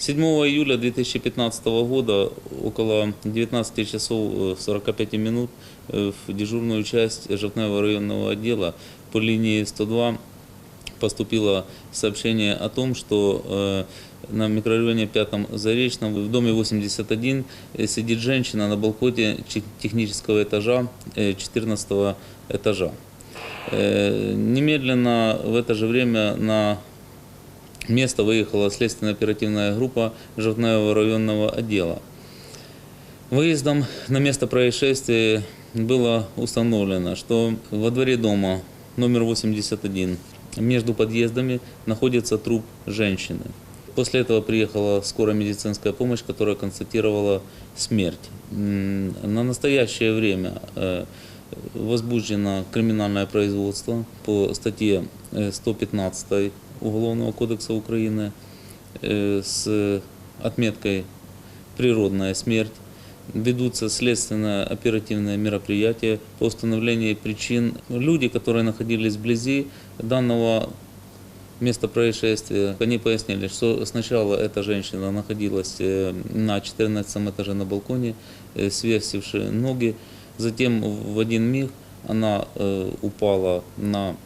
7 июля 2015 года около 19 часов э, 45 минут э, в дежурную часть Жовтневого районного отдела по линии 102 поступило сообщение о том, что э, на микрорайоне Пятом Заречном в доме 81 э, сидит женщина на балконе технического этажа э, 14 этажа. Э, Немедленно в это же время на место выехала следственно-оперативная группа Жовтневого районного отдела. Выездом на место происшествия было установлено, что во дворе дома номер 81 между подъездами находится труп женщины. После этого приехала скорая медицинская помощь, которая констатировала смерть. На настоящее время э, возбуждено криминальное производство по статье э, 115 Уголовного кодекса Украины э, с отметкой «природная смерть». Ведутся следственно-оперативные мероприятия по установлению причин. Люди, которые находились вблизи данного места происшествия, они пояснили, что сначала эта женщина находилась э, на 14 этаже на балконе, э, свесивши ноги. Затем в один миг она упала на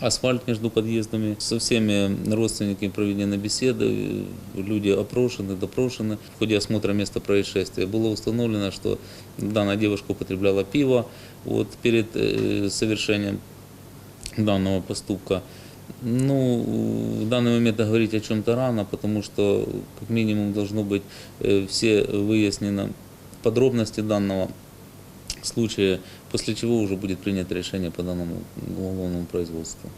асфальт между подъездами. Со всеми родственниками проведены беседы, люди опрошены, допрошены. В ходе осмотра места происшествия было установлено, что данная девушка употребляла пиво вот, перед э, совершением данного поступка. Ну, в данный момент говорить о чем-то рано, потому что как минимум должно быть э, все выяснено подробности данного случая, после чего уже будет принято решение по данному уголовному производству.